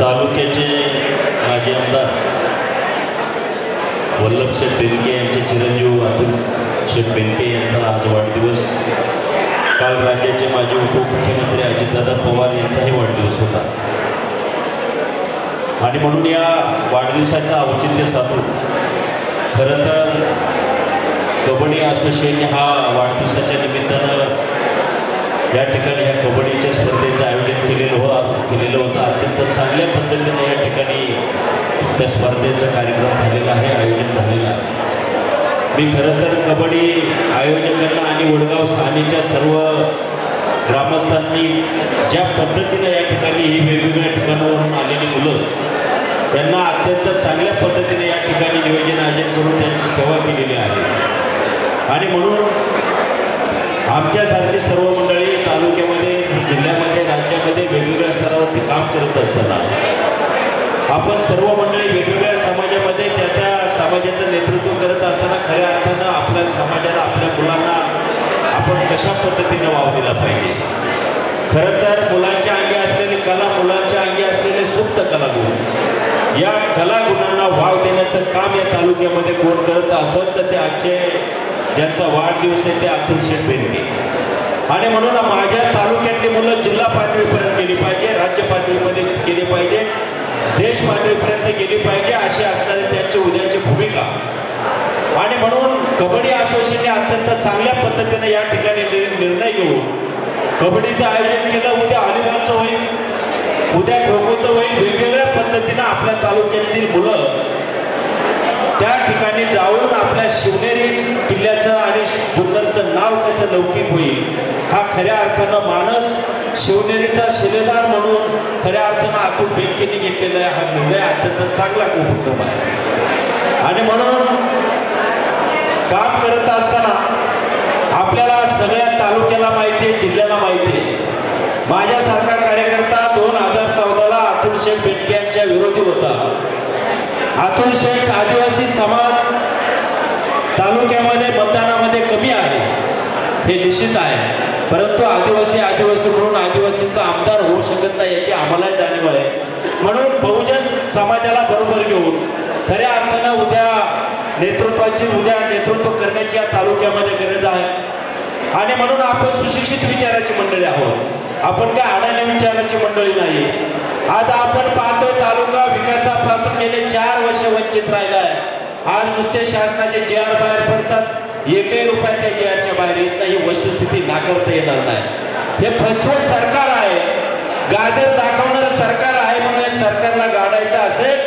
तालुक्याचे माजी आमदार वल्लभसाहेब बेनके यांचे चिरंजीव अतुल शेख बेनके यांचा आज वाढदिवस. काल राज्याचे माजी उपमुख्यमंत्री अजितदादा पवार यांचाही वाढदिवस होता. आणि म्हणून या वाढदिवसाचं औचित्य साधून खरं तर कबड्डी असोसिएशन हा वाढदिवसाच्या निमित्तानं या ठिकाणी या कबड्डीच्या स्पर्धेचं आयोजन केलेलं हो केलेलं होतं. अत्यंत चांगल्या पद्धतीने या ठिकाणी त्या स्पर्धेचा कार्यक्रम झालेला आहे आयोजन झालेलं आहे. मी खरं तर कबड्डी आयोजकांना आणि वडगाव स्थानीच्या सर्व ग्रामस्थांनी ज्या पद्धतीनं या ठिकाणी ही वेगवेगळ्या ठिकाणावरून आलेली मुलं त्यांना अत्यंत चांगल्या पद्धतीने या ठिकाणी नियोजन आयोजन करून त्यांची सेवा केलेली आहे. आणि म्हणून आमच्यासारखे सर्व तालुक्यामध्ये जिल्ह्यामध्ये राज्यामध्ये वेगवेगळ्या स्तरावरती काम करत असताना आपण सर्व मंडळी वेगवेगळ्या समाजामध्ये त्या त्या समाजाचं नेतृत्व करत असताना खऱ्या अर्थानं आपल्या समाजाला आपल्या मुलांना आपण कशा पद्धतीने वाव दिला पाहिजे? खरं तर मुलांच्या अंगी असलेली कला मुलांच्या अंगी असलेले सुप्त कलागुण या कलागुणांना वाव देण्याचं काम या तालुक्यामध्ये कोण करत असत तर ते आजचे ज्यांचा वाढदिवस आहे ते अतुल शेठ बेनके आणि म्हणून माझ्या तालुक्यातली मुलं जिल्हा पातळीपर्यंत गेली पाहिजे राज्य पातळीमध्ये गेली पाहिजे देश पातळीपर्यंत गेली पाहिजे अशी असणारी त्यांची उद्याची भूमिका. आणि म्हणून कबड्डी असोसिएशनने अत्यंत चांगल्या पद्धतीने या ठिकाणी निर्णय घेऊन कबड्डीचं आयोजन केलं. उद्या अलिबागचं होईल उद्या खोखोचं होईल. वेगवेगळ्या पद्धतीनं आपल्या तालुक्यातील मुलं त्या ठिकाणी जाऊन आपल्या शिवनेरी किल्ल्याचं आणि जुन्नर नाव कसं लौकिक होईल? हा खऱ्या अर्थानं माणस शिवनेरीचा शिलेदार म्हणून खऱ्या अर्थानं आतून बँकेने घेतलेला हा निर्णय अत्यंत चांगला उपक्रम आहे. आणि म्हणून काम करत असताना आपल्याला सगळ्या तालुक्याला माहिती आहे जिल्ह्याला माहिती आहे. माझ्यासारखा कार्यकर्ता दोन हजार चौदाला अतुल शेठ बेटके यांच्या विरोधी होता. अतुल शेठ आदिवासी समाज तालुक्यामध्ये मतदान हे निश्चित आहे. परंतु आदिवासी आदिवासी म्हणून आदिवासींचा आमदार होऊ शकत नाही याची आम्हाला जाणीव आहे. म्हणून बहुजन समाजाला बरोबर घेऊन खऱ्या अर्थानं उद्या नेतृत्वाची उद्या नेतृत्व करण्याची या तालुक्यामध्ये गरज आहे. आणि म्हणून आपण सुशिक्षित विचाराची मंडळी आहोत. आपण काय अडाणी विचाराची मंडळी नाही. आज आपण पाहतोय तालुका विकासापासून गेले चार वर्ष वंचित राहिला आहे आज नुसते शासनाचे जे आर बाहेर पडतात एकही रुपया त्याच्या याच्या बाहेर येत नाही वस्तुस्थिती नाकारता येणार नाही. हे फसवत सरकार आहे. गाजर दाखवणारं सरकार आहे म्हणून सरकारला गाडायचं असेल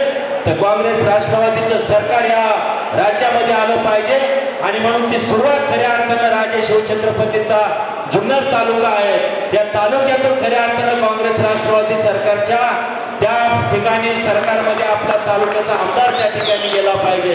तर काँग्रेस राष्ट्रवादीचं सरकार या राज्यामध्ये आलं पाहिजे. आणि म्हणून ती सुरुवात खऱ्या अर्थानं राजे शिवछत्रपतीचा जुन्नर तालुका आहे. त्या तालुक्यातून खऱ्या अर्थानं काँग्रेस राष्ट्रवादी सरकारच्या त्या ठिकाणी सरकारमध्ये आपल्या तालुक्याचा आमदार त्या ठिकाणी गेला पाहिजे.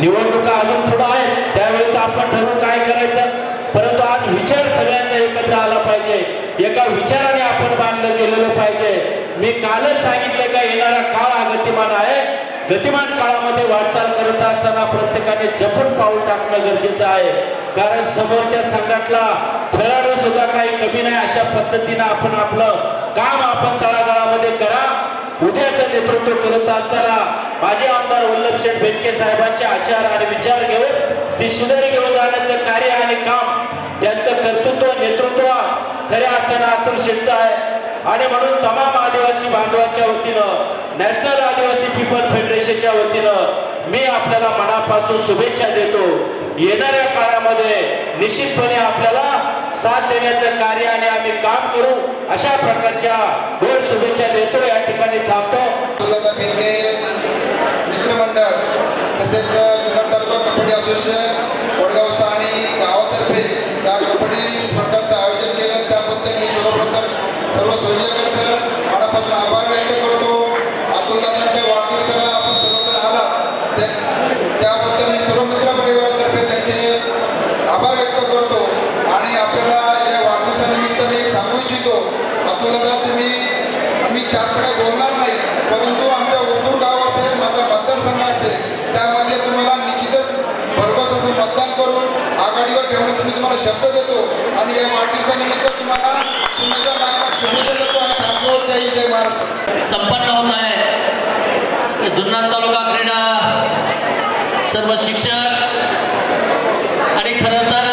निवडणुका अजून पुढे आहेत. त्यावेळेस आपण ठरवून काय करायचं. परंतु आज विचार सगळ्यांचा एकत्र आला पाहिजे. एका विचाराने आपण बांधलं गेलेलं पाहिजे. मी कालच सांगितलं का येणारा काळ हा गतिमान आहे. गतिमान काळामध्ये वाटचाल करत असताना प्रत्येकाने जपून पाऊल टाकणं गरजेचं आहे. कारण समोरच्या संघातला खेळाडू सुद्धा काही कमी नाही. अशा पद्धतीनं आपण आपलं काम आपण तळागाळामध्ये करा. उद्याचं नेतृत्व करत असताना माझे आमदार वल्लभ शेठ बेनके साहेबांचे आचार आणि विचार घेऊन ती शिदरी घेऊन जाण्याचं कार्य आणि काम त्यांचं कर्तृत्व नेतृत्व खऱ्या अर्थानं अतुल शेठचं आहे. आणि म्हणून तमाम आदिवासी बांधवांच्या वतीनं नॅशनल आदिवासी पीपल फेडरेशनच्या वतीनं मी आपल्याला मनापासून शुभेच्छा देतो. येणाऱ्या काळामध्ये निश्चितपणे आपल्याला साथ देण्याचं कार्य आणि आम्ही काम करू अशा प्रकारच्या गोड शुभेच्छा देतो. या ठिकाणी थांबतो. मित्रमंडळ तसेच जुन्नर तालुका कबड्डी असोसिएशन वडगावचा आणि गावातर्फे या कबड्डी स्पर्धांचं आयोजन केलं. त्याबद्दल मी सर्वप्रथम सर्व संयोजकांचं मनापासून आभार व्यक्त करतो अतुलदादांच्या वाढदिवसाला आपण सर्वजण आला त्या- त्याबद्दल मी सर्व मित्र परिवारातर्फे त्यांचे आभार व्यक्त करतो आणि आपल्याला या वाढदिवसानिमित्त मी सांगू इच्छितो अतुलदादा तुम्ही मी जास्त काही बोलणार नाही परंतु आमच्या उर्दूर गाव असेल माझा मतदारसंघ असेल त्यामध्ये तुम्हाला निश्चितच भरघोस असं मतदान करून आघाडीवर ठेवण्याचा मी तुम्हाला शब्द देतो आणि या वाढदिवसानिमित्त तुम्हाला पुण्याच्या मार्गात शुभेच्छा देतो आणि थांबतो जय जय महाराष्ट्र संपन्न होत आहे. जुन्नर तालुका क्रीडा सर्व शिक्षक आणि खरं तर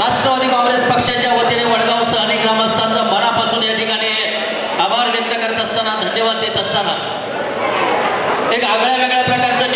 राष्ट्रवादी काँग्रेस पक्षाच्या वतीने वडगाव आणि ग्रामस्थांचा मनापासून या ठिकाणी आभार व्यक्त करत असताना धन्यवाद देत असताना. एक आगळ्या वेगळ्या प्रकारचं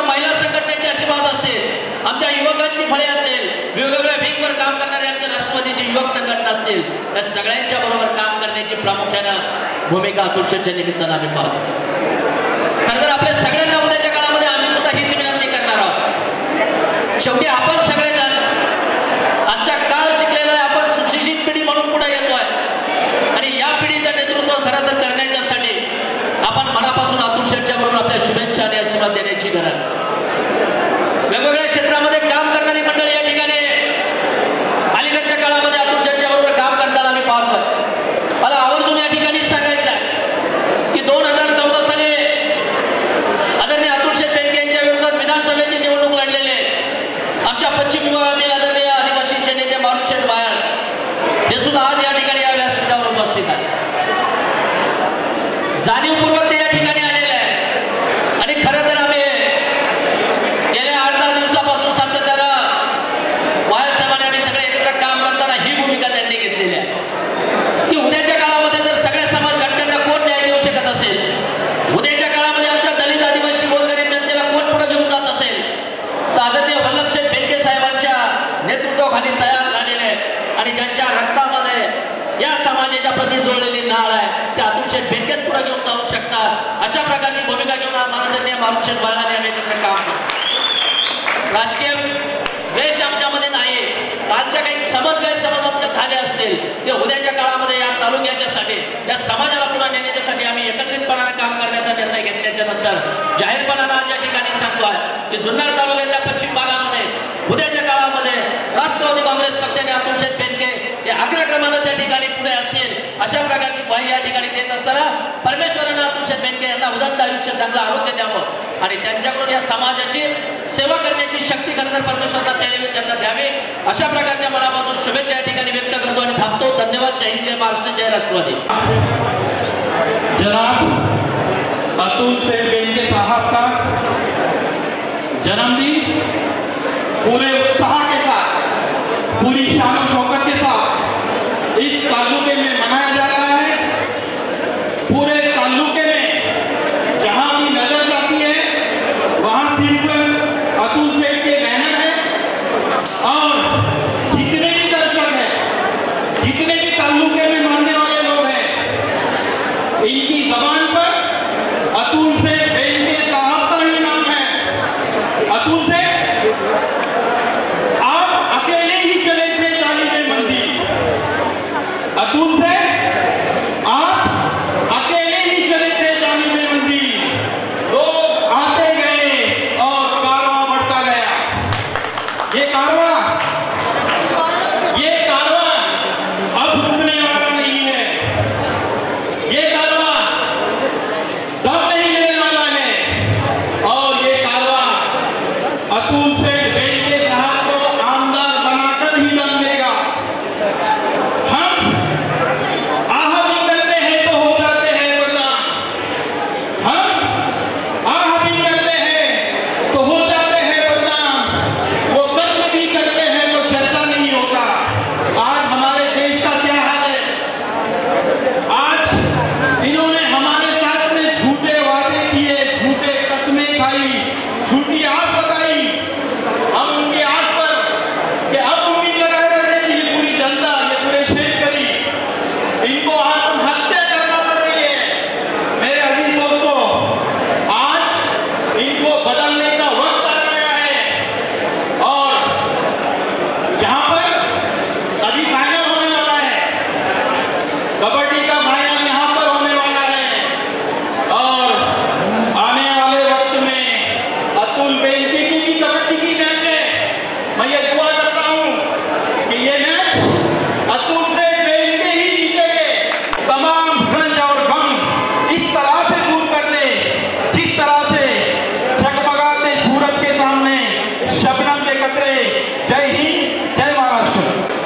आमच्या महिला संघटनेचे आशीर्वाद असतील आमच्या युवकांची फळे असेल वेगवेगळ्या विंगवर काम करणारे आमच्या राष्ट्रवादीचे युवक संघटना असतील या सगळ्यांच्या बरोबर काम करण्याची प्रामुख्यानं भूमिका अतुलच्या निमित्तानं आम्ही पाहतो. खरं तर आपल्या सगळ्यांना उद्याच्या काळामध्ये आम्ही सुद्धा हीच विनंती करणार आहोत. शेवटी आपण सगळेजण आजचा काळ शिकलेला आहे आपण सुशिक्षित पिढी म्हणून पुढे येतोय. आणि या पिढीचं नेतृत्व खरं तर करण्याच्यासाठी आपण मनापासून अतुल शेटच्या बरोबर आपल्या शुभेच्छा आणि आशीर्वाद देण्याची गरज आहे. क्षेत्रामध्ये काम करणारी मंडळी या ठिकाणी अलीकडच्या काळामध्ये आपण शेठच्या बरोबर काम करताना आम्ही पाहतो. मला आवर्जून या ठिकाणी सांगायचं आहे की दोन हजार चौदा साली आदरणीय अतुल शेठ यांच्या विरोधात विधानसभेची निवडणूक लढलेले. आमच्या पश्चिम विभागातील आदरणीय आदिवासींचे नेते मारुशेठ बायर हे सुद्धा आज या ठिकाणी या व्यासपीठावर उपस्थित आहे जाणीवपूर्वक ते या ठिकाणी आलेले आहे आणि खरं तर आम्ही गेल्या आठ दहा दिवसापासून सातत्यानं वायर साहेबांनी आम्ही सगळे एकत्र काम करताना ही भूमिका त्यांनी घेतलेली आहे की उद्याच्या काळामध्ये जर सगळ्या समाज घटकांना कोण न्याय देऊ शकत असेल उद्याच्या काळामध्ये आमच्या दलित आदिवासी गोरगरीब जनतेला कोण पुढे घेऊन जात असेल तर आदरणीय वल्लभशेठ बेनके साहेबांच्या नेतृत्वाखाली तयार झालेले आणि ज्यांच्या रक्तामध्ये या समाजाच्या प्रती जोडलेली नाळ आहे ते अतुलशेठ बेनकेच पुढे घेऊन जाऊ शकतात अशा प्रकारची भूमिका घेऊन महाराजांनी मारुशेठ बाळाने आम्ही काम केलं. राजकीय द्वेष आमच्यामध्ये नाही कालच्या काही समज गैरसमज आमच्या झाले असतील ते उद्याच्या काळामध्ये या तालुक्याच्यासाठी या समाजाला पुढे नेण्याच्यासाठी आम्ही एकत्रितपणाने काम करण्याचा निर्णय घेतल्याच्या नंतर जाहीरपणाला आज या ठिकाणी सांगतोय की जुन्नर तालुक्याच्या पश्चिम भागामध्ये उद्याच्या काळामध्ये राष्ट्रवादी काँग्रेस पक्षाने अतुल शेठ बेनके हे अग्रक्रमानं त्या ठिकाणी पुढे असतील. अशा प्रकारची ग्वाही या ठिकाणी देत असताना परमेश्वरानं अतुल शेठ बेनके यांना उदंड आयुष्य चांगलं आरोग्य द्यावं. आणि त्यांच्याकडून या समाजाची सेवा करण्याची शक्ती खरं तर परमेश्वराला त्याने त्यांना द्यावी. अशा प्रकारच्या मनापासून शुभेच्छा या ठिकाणी व्यक्त करतो आणि थांबतो. धन्यवाद. जय हिंद जय महाराष्ट्र जय राष्ट्रवादी. जनाब अतुल सेठ बेनके साहब का? जन्मदिन? पूरे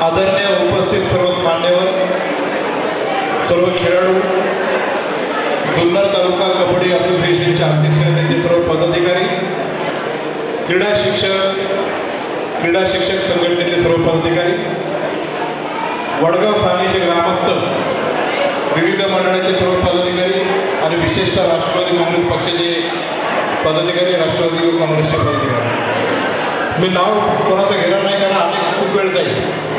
आदरणीय उपस्थित सर्व मान्यवर सर्व खेळाडू जुन्नर तालुका कबड्डी असोसिएशनचे अध्यक्ष त्यांचे सर्व पदाधिकारी क्रीडा शिक्षक क्रीडा शिक्षक संघटनेचे सर्व पदाधिकारी वडगाव सानीचे ग्रामस्थ विविध मंडळाचे सर्व पदाधिकारी आणि विशेषतः राष्ट्रवादी काँग्रेस पक्षाचे पदाधिकारी राष्ट्रवादी काँग्रेसचे पदाधिकारी. मी नाव कोणाचं घेणार नाही कारण आम्ही खूप वेळ जाईल.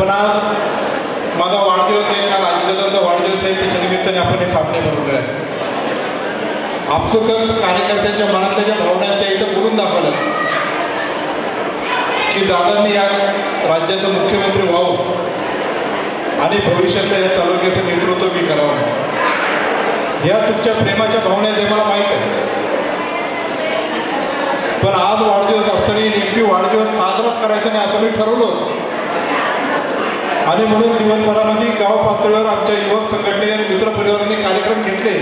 पण आज माझा वाढदिवस आहे काल आजीदादांचा वाढदिवस आहे त्याच्या निमित्ताने आपण हे सामने बनवले आहे आपसुकच कार्यकर्त्यांच्या मनातल्या ज्या भावना त्या इथं बोलून दाखवल्या. की दादांनी या राज्याचं मुख्यमंत्री व्हावं आणि भविष्यातल्या या तालुक्याचं नेतृत्व मी करावं. या तुमच्या प्रेमाच्या भावना आहेत हे मला माहीत आहे पण आज वाढदिवस असताना नेमकी वाढदिवस साजराच करायचा नाही असं मी ठरवलं होतं. आणि म्हणून दिवसभरामध्ये गाव पातळीवर आमच्या युवक संघटने आणि मित्र परिवारांनी कार्यक्रम घेतले.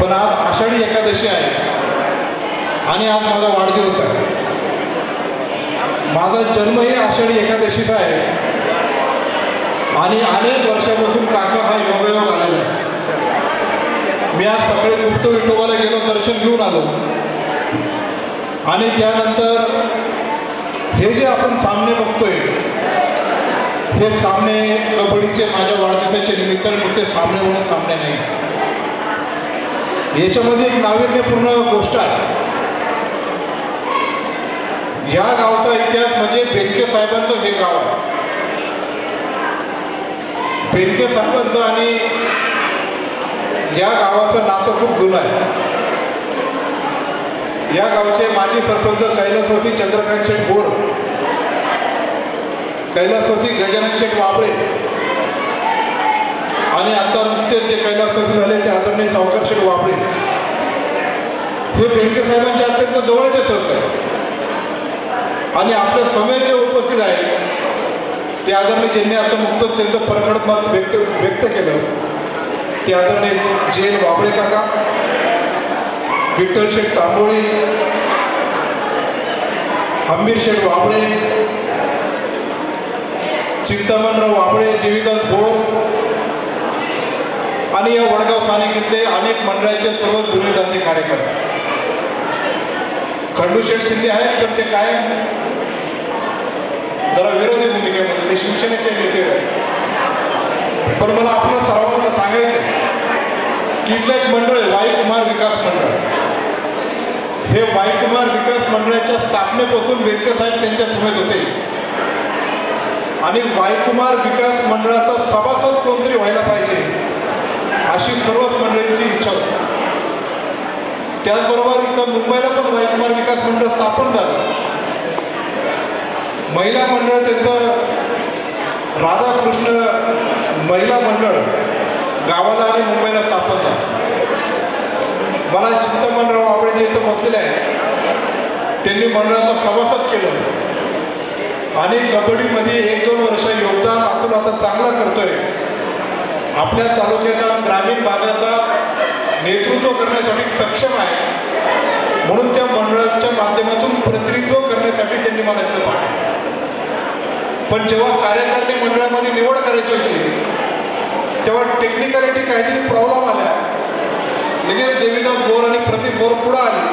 पण आज आषाढी एकादशी आहे. आणि आज माझा वाढदिवस आहे. माझा जन्मही आषाढी एकादशीचा आहे. आणि अनेक वर्षापासून काका हा योगायोग आलेला आहे. मी आज सकाळी गुप्त विठोबाला गेलो दर्शन घेऊन आलो. आणि त्यानंतर हे जे आपण सामने बघतोय हे सामने कबड्डीचे माझ्या वाढदिवसाच्या निमित्ताने नुसते सामने म्हणून सामने नाही. याच्यामध्ये एक नाविन्यपूर्ण गोष्ट आहे. या गावचा इतिहास म्हणजे बेनके साहेबांचं हे गाव आहे. बेनके साहेबांचं आणि या गावाचं नातं खूप जुनं आहे. या गावचे माजी सरपंच कैलासवती चंद्रकांत शेठ बोर कैलासवासी गजानन शेख वाबळे. आणि आता नुकतेच जे कैलासवासी झाले ते आदरणीय सावकार शेख वाबळे. हे बेनके साहेबांच्या अत्यंत जवळचे सहक आहे आणि आपल्यासमोर जे उपस्थित आहेत ते आदरणीय ज्यांनी आता नुकतंच त्यांचं परखड मत व्यक्त व्यक्त केलं ते आदरणीय जे वाबळे काका विठ्ठल शेठ तांबोळी हंबीर शेठ वाबळे चिंतामणराव वाबळे देवीदास भोळ आणि या वडगाव स्थानिकेतले अनेक मंडळाचे सर्व जुने जाते कार्यकर्ते. खंडू शेठ शिंदे आहेत पण ते काय? जरा विरोधी भूमिकेमध्ये ते शिवसेनेचे नेते आहेत. पण मला आपल्या सर्वांना सांगायचं की इथलं एक मंडळ आहे कुमार विकास मंडळ. हे वायुकुमार विकास मंडळाच्या स्थापनेपासून वेदके साहेब त्यांच्या समेत होते. आणि वायुकुमार विकास मंडळाचा सभासद कोणतरी व्हायला पाहिजे अशी सर्वच मंडळींची इच्छा होती. त्याचबरोबर इथं मुंबईला पण वायुकुमार विकास मंडळ स्थापन झालं. महिला मंडळ त्यांचं राधाकृष्ण महिला मंडळ गावाला आणि मुंबईला स्थापन झालं. मला चिंतामणराव आवडे जे इथं बसलेले आहे त्यांनी मंडळाचं सभासद केलं. आणि कबड्डीमध्ये एक दोन वर्ष योगदान आपण आता चांगला करतोय. आपल्या तालुक्याचा ग्रामीण भागाचा नेतृत्व करण्यासाठी सक्षम आहे. म्हणून त्या मंडळाच्या माध्यमातून प्रतिनिधित्व करण्यासाठी त्यांनी मला इथं पाठवलं. पण जेव्हा कार्यकर्ते मंडळामध्ये निवड करायची होती तेव्हा टेक्निकॅलिटी काहीतरी प्रॉब्लेम आल्या. लगेच देवीदास बोर आणि प्रदीप बोर पुढं आले.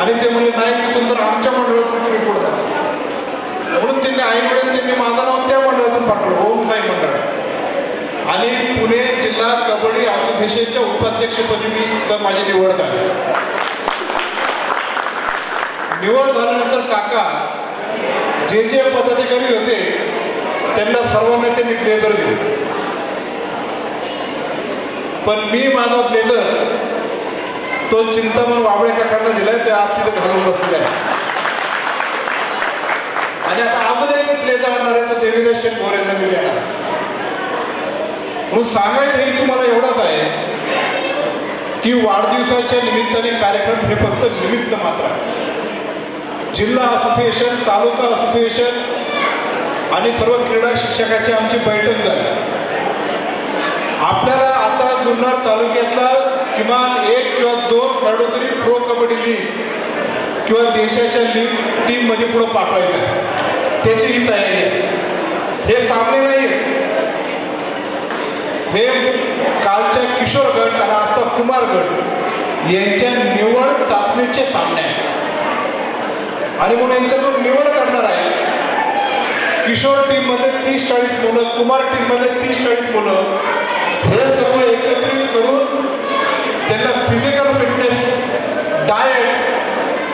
आणि ते म्हणजे नाही तिथून तर आमच्या मंडळातून तुम्ही पुढं म्हणून त्यांनी आई त्यांनी माझं नाव त्या मंडळातून पाठवलं ओम साई मंडळ. आणि पुणे जिल्हा कबड्डी असोसिएशनच्या उपाध्यक्षपदी मी तिथं माझी निवड झाली. निवड झाल्यानंतर काका जे जे पदाधिकारी होते त्यांना सर्वांना त्यांनी ब्लेझर दिले. पण मी माझा ब्लेझर तो चिंतामण वाबळे काकांना दिलाय ते आज तिथं घालून बसले आहे आणि आता अगोदर एक प्ले जाणार आहे तो देवीदास शेठ मी देणार. म्हणून सांगायचं हे तुम्हाला एवढंच आहे की वाढदिवसाच्या निमित्ताने कार्यक्रम हे फक्त निमित्त मात्र आहे. जिल्हा असोसिएशन तालुका असोसिएशन आणि सर्व क्रीडा शिक्षकाची आमची बैठक झाली. आपल्याला आता जुन्नर तालुक्यातला किमान एक किंवा दोन खेळाडू तरी प्रो कबड्डी लीग किंवा देशाच्या लीग टीममध्ये पुढे पाठवायचं आहे. त्याची ही तयारी आहे. हे सामने नाही हे कालच्या किशोर गट आणि आजचा कुमार गट यांच्या निवड चाचणीचे सामने आहेत. आणि म्हणून यांच्यातून निवड करणार आहे. किशोर टीममध्ये तीस चाळीस मुलं कुमार टीममध्ये तीस चाळीस मुलं हे सर्व एकत्रित करून त्यांना फिजिकल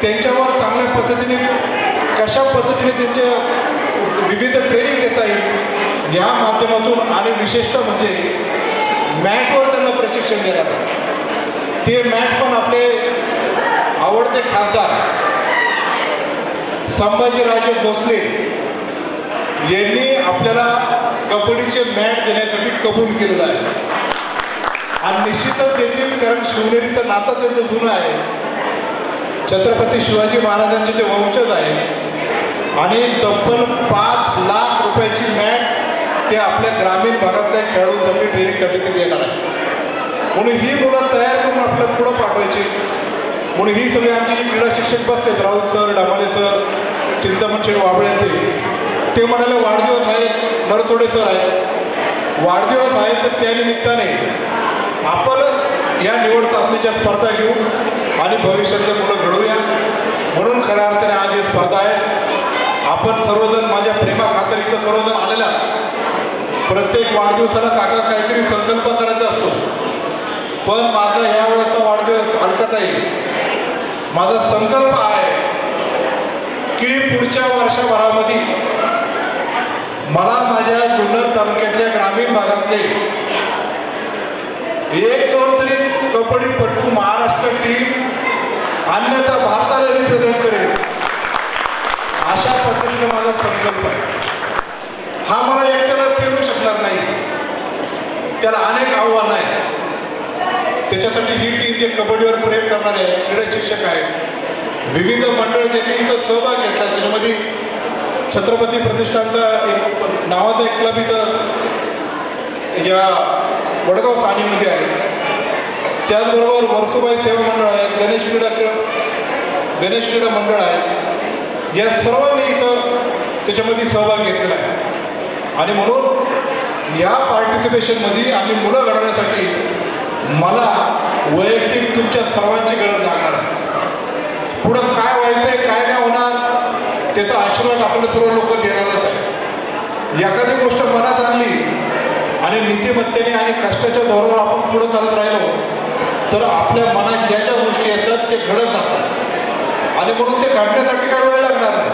त्यांच्यावर चांगल्या पद्धतीने कशा पद्धतीने त्यांचे विविध ट्रेनिंग देता येईल या माध्यमातून आणि विशेषतः म्हणजे मॅटवर त्यांना प्रशिक्षण देणार ते मॅट पण आपले आवडते खासदार. संभाजीराजे भोसले यांनी आपल्याला कबड्डीचे मॅट देण्यासाठी कबूल केलेलं आहे. आणि निश्चितच देतील कारण शिवनेरीचं नातं त्यांचं जुनं आहे. छत्रपती शिवाजी महाराजांचे ते वंशज आहे आणि तब्बल पाच लाख रुपयाची मॅट ते आपल्या ग्रामीण भागातल्या खेळाडूंसाठी ट्रेनिंगसाठी ते देणार आहे. म्हणून ही मुलं तयार करून आपल्याला पुढं पाठवायची. म्हणून ही सगळी आमची जी क्रीडा शिक्षक बसतात राऊत सर डामाले सर चिंतामण शेठ वाबळ्यांचे ते म्हणाले वाढदिवस आहे नरसोडे सर आहे. वाढदिवस आहे तर त्यानिमित्ताने आपण या निवड चाचणीच्या स्पर्धा घेऊन आणि भविष्यातले मुलं घडूया? म्हणून खऱ्या अर्थाने आज ही स्पर्धा आहे. आपण सर्वजण माझ्या प्रेमा खातर इथं सर्वजण आलेला प्रत्येक वाढदिवसाला काका काहीतरी संकल्प करायचा असतो. पण माझा ह्या वेळेचा वाढदिवस अडकत आहे माझा संकल्प आहे की पुढच्या वर्षभरामध्ये मला माझ्या जुन्नर तालुक्यातल्या ग्रामीण भागातले एक दोन तरी कबड्डी पटू महाराष्ट्र टीम अन्यथा भारताला रिप्रेझेंट करेल. अशा पद्धतीचा माझा संकल्प आहे. हा मला एकट्याला पेरू शकणार नाही. त्याला अनेक आव्हानं आहेत त्याच्यासाठी ही टीम जे कबड्डीवर प्रेम करणारे आहेत क्रीडा शिक्षक आहेत विविध मंडळ ज्यांनी इथं सहभाग घेतला त्याच्यामध्ये छत्रपती प्रतिष्ठानचा एक नावाचा एक क्लब इथं या वडगाव साणीमध्ये आहे. त्याचबरोबर वर्सुबाई सेवा मंडळ आहे गणेश क्रीडा गणेश क्रीडा मंडळ आहे. या सर्वांनी इथं त्याच्यामध्ये सहभाग घेतलेला आहे. आणि म्हणून या पार्टिसिपेशनमध्ये आम्ही मुलं घडवण्यासाठी मला वैयक्तिक तुमच्या सर्वांची गरज लागणार आहे. पुढं काय व्हायचंय काय नाही होणार त्याचा आशीर्वाद आपल्याला सर्व लोक देणारच आहे. एखादी गोष्ट मनात आणली आणि नीतिमत्तेने आणि कष्टाच्या धोरणावर आपण पुढं चालत राहिलो तर आपल्या मनात ज्या ज्या गोष्टी येतात ते घडत जातात. आणि म्हणून ते घडण्यासाठी काय वेळ लागणार नाही.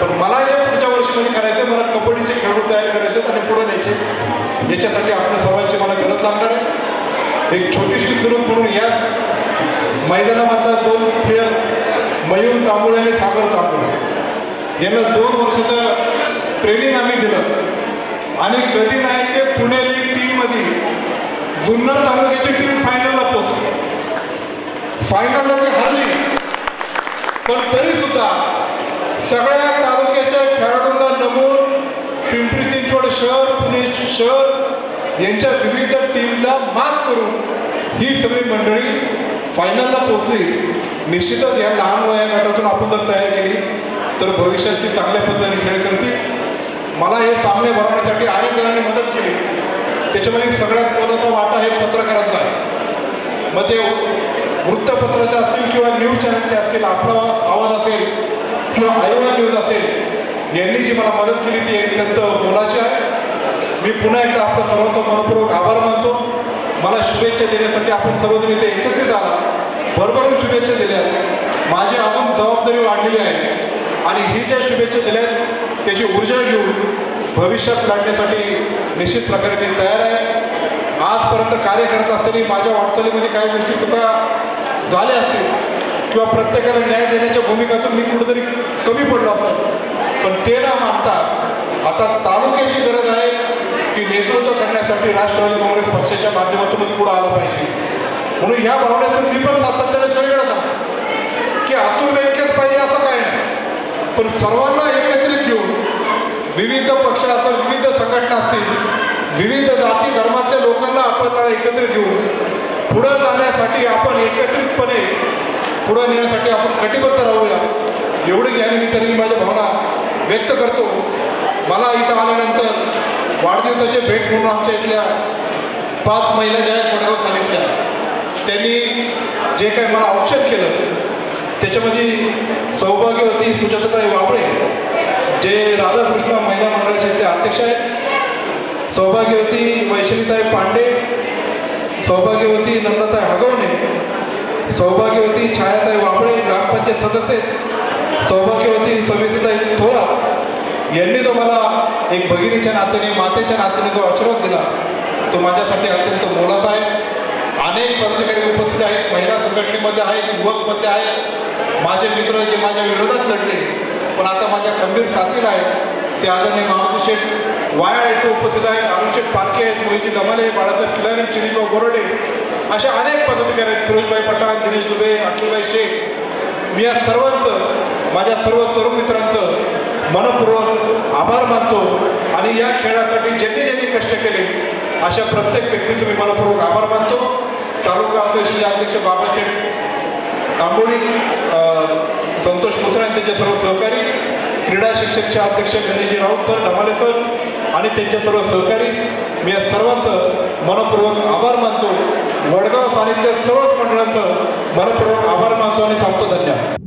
पण मला जे पुढच्या वर्षीमध्ये करायचं मला कबड्डीचे खेळाडू तयार करायचे आणि पुढे द्यायचे याच्यासाठी आपल्या सर्वांची मला गरज लागणार आहे. एक छोटीशी सुरुवात म्हणून याच मैदानामधला दोन प्लेअर मयूर तांबुळे आणि सागर तांबुळे. यांना दोन वर्षाचं ट्रेनिंग आम्ही दिलं. आणि कधी नाही ते पुणे लीग टीममध्ये जुन्नर तालुक्याची टीम फायनलला ती हरली. पण तरी सुद्धा सगळ्या तालुक्याच्या खेळाडूंना नमून पिंपरी चिंचवड शहर पुणे शहर यांच्या विविध टीमला मात करून ही सगळी मंडळी फायनलला पोचली निश्चितच या लहान वया गटातून आपण जर तयार केली तर भविष्यात ती चांगल्या पद्धतीने खेळ करतील. मला हे सामने भरवण्यासाठी अनेक जणांनी मदत केली. त्याच्यामध्ये सगळ्यात मोलाचा वाटा हे पत्रकारांचा आहे. मग ते वृत्तपत्राचे असतील किंवा न्यूज चॅनलचे असतील आपला आवाज असेल किंवा आयोगा न्यूज असेल यांनी जी मला मदत केली ती अत्यंत मोलाची आहे. मी पुन्हा एकदा आपलं सर्वांचा मनपूर्वक आभार मानतो. मला शुभेच्छा देण्यासाठी आपण सर्वजण इथे एकत्रित आला भरभरून शुभेच्छा दिल्या. माझी अजून जबाबदारी वाढलेली आहे. आणि ही ज्या शुभेच्छा दिल्या त्याची ऊर्जा घेऊन भविष्यात काढण्यासाठी निश्चित प्रकारे मी तयार आहे. आजपर्यंत कार्य करत असताना माझ्या वाटचालीमध्ये काही गोष्टी चुका झाले असतील. किंवा प्रत्येकाला न्याय देण्याच्या भूमिकातून मी कुठेतरी कमी पडलो असतो. पण ते न मानता आता तालुक्याची गरज आहे की नेतृत्व करण्यासाठी राष्ट्रवादी काँग्रेस पक्षाच्या माध्यमातूनच पुढं आलं पाहिजे. म्हणून ह्या भावनेतून मी पण सातत्याने सगळीकडे सांगतो की अतुल बँकेच पाहिजे असं काय नाही. पण सर्वांना एकत्रित घेऊन विविध पक्ष असतात विविध संघटना असतील विविध जाती धर्मातल्या लोकांना आपण एकत्रित घेऊन पुढं जाण्यासाठी आपण एकत्रितपणे पुढं नेण्यासाठी आपण कटिबद्ध राहूया. एवढी या निमित्ताने मी माझ्या भावना व्यक्त करतो. मला इथं आल्यानंतर वाढदिवसाची भेट म्हणून आमच्या इथल्या पाच महिला ज्या आहेत वडगाव सांगितल्या त्यांनी जे काही मला औषध केलं त्याच्यामध्ये सौभाग्यवती सुजाताताई वाबळे जे राधाकृष्ण महिला मंडळाचे ते अध्यक्ष आहेत. सौभाग्यवती वैशालीताई पांडे सौभाग्यवती नंदाताई हगवणे सौभाग्यवती छायाताई वाबळे ग्रामपंचायत सदस्य सौभाग्यवती समितीताई थोडा यांनी तो मला एक भगिनीच्या नात्याने मातेच्या नात्याने जो आशीर्वाद दिला तो माझ्यासाठी अत्यंत मोलाचा आहे. अनेक पदाधिकारी उपस्थित आहेत महिला संघटनेमध्ये आहेत युवकमध्ये आहेत. माझे मित्र जे माझ्या विरोधात लढले पण आता माझ्या खंबीर साथीला आहेत. ते आदरणीय मामूद शेठ वायाळ येथे उपस्थित आहेत अरुण शेठ पालके आहेत मोहिती गमाले बाळासाहेब किलारी चिरीभाऊ गोरडे अशा अनेक पदाधिकारी आहेत फिरोजभाई पठाण दिनेश दुबे अखिलभाई शेख. मी या सर्वांचं माझ्या सर्व तरुण मित्रांचं मनपूर्वक आभार मानतो आणि या खेळासाठी ज्यांनी ज्यांनी कष्ट केले अशा प्रत्येक व्यक्तीचं मी मनपूर्वक आभार मानतो. तालुका असोसिएशनचे अध्यक्ष बाबाशेठ तांबोळी संतोष मुसरा आणि त्यांचे सर्व सहकारी क्रीडा शिक्षकचे अध्यक्ष गणेशजी राऊत सर ढमाले सर आणि त्यांचे सर्व सहकारी मी या सर्वांचं मनपूर्वक आभार मानतो. वडगाव सानिध्य सर्वच मंडळांचं मनपूर्वक आभार मानतो आणि ताबतो धन्यवाद.